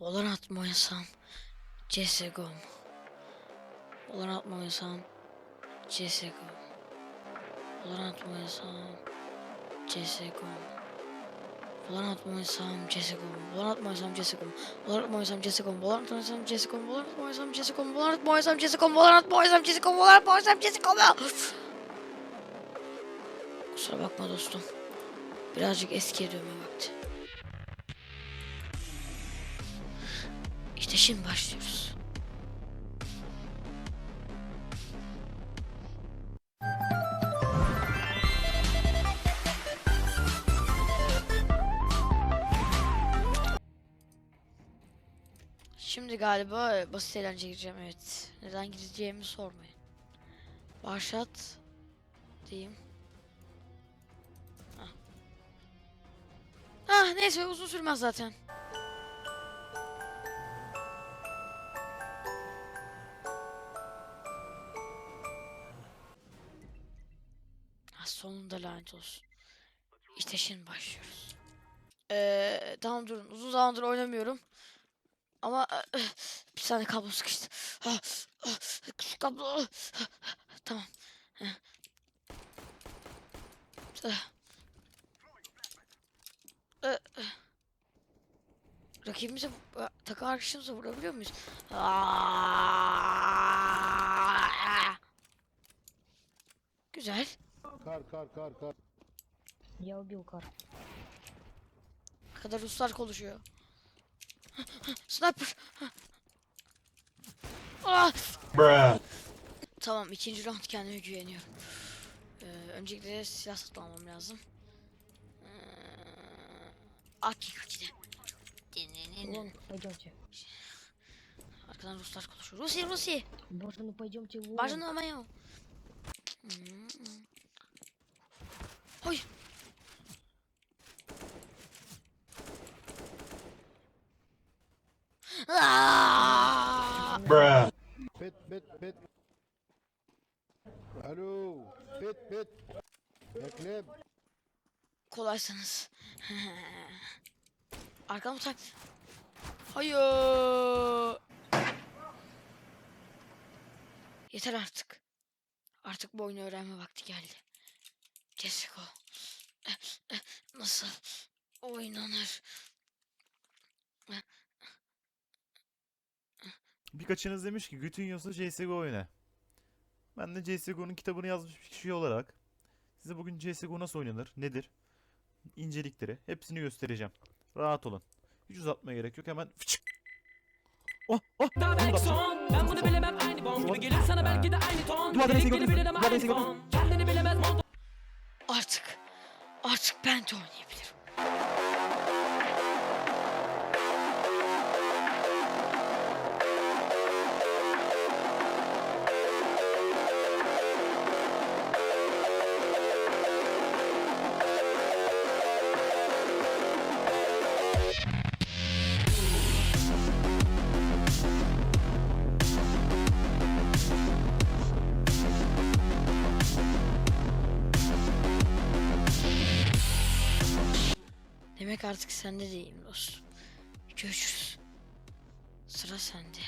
Valorant mı oynasam? CSGO mı oynasam? CSGO mı oynasam? CSGO mı oynasam? CSGO mı oynasam? CSGO mı oynasam? CSGO mı oynasam? CSGO mı oynasam? CSGO mı oynasam? CSGO mı oynasam? CSGO mı oynasam? CSGO? Kusura bakma dostum. Birazcık eskiye dönme vakti. Şimdi başlıyoruz. Şimdi galiba basit eğlence gireceğim evet. Neden gireceğimi sormayın. Başlat diyeyim. Ah neyse uzun sürmez zaten. Sonunda lanet olsun. İşte şimdi başlıyoruz. Ee, tamam durun. Uzun zamandır oynamıyorum. Ama eh, bir tane kablo sıkıştı. Ah, ah, Şu kablo. ah, Tamam. Ah. Rakibimize, takım arkadaşımıza vurabiliyor muyuz? Ah! Güzel Kar kar kar kar. Я убил кар. Ne kadar Ruslar konuşuyor. Sniper. Ah! Tamam ikinci round kendime güveniyorum. Ee, öncelikle silah satın almam lazım. Ee, Aki Aki'de. Вон, пойдемте. Arkadan Ruslar konuşuyor. Rusya Rusya. Боже, ну пойдемте вон. Бажано моє. Hayır. Bruh. Pet pet pet. Alo. Pet pet. Bekle. Kolaysanız. Arkamı tak. Hayır. Yeter artık. Artık bu oyunu öğrenme vakti geldi. Kesik ol. Nasıl oynanır? Birkaçınız demiş ki Gütünyos'u CSGO oyna. Ben de CSGO'nun kitabını yazmış bir kişi olarak size bugün CSGO nasıl oynanır, nedir, incelikleri hepsini göstereceğim. Rahat olun. Hiç uzatmaya gerek yok. Hemen fıçık. Oh, oh, Daha belki son. Ben bunu bilemem. Aynı bon Gibi gelir sana belki de aynı ton. Duvardan bilemem. Duvardan aynı Artık ben de oynayabilirim. Demek artık sende değilim dostum. Görüşürüz. Sıra sende.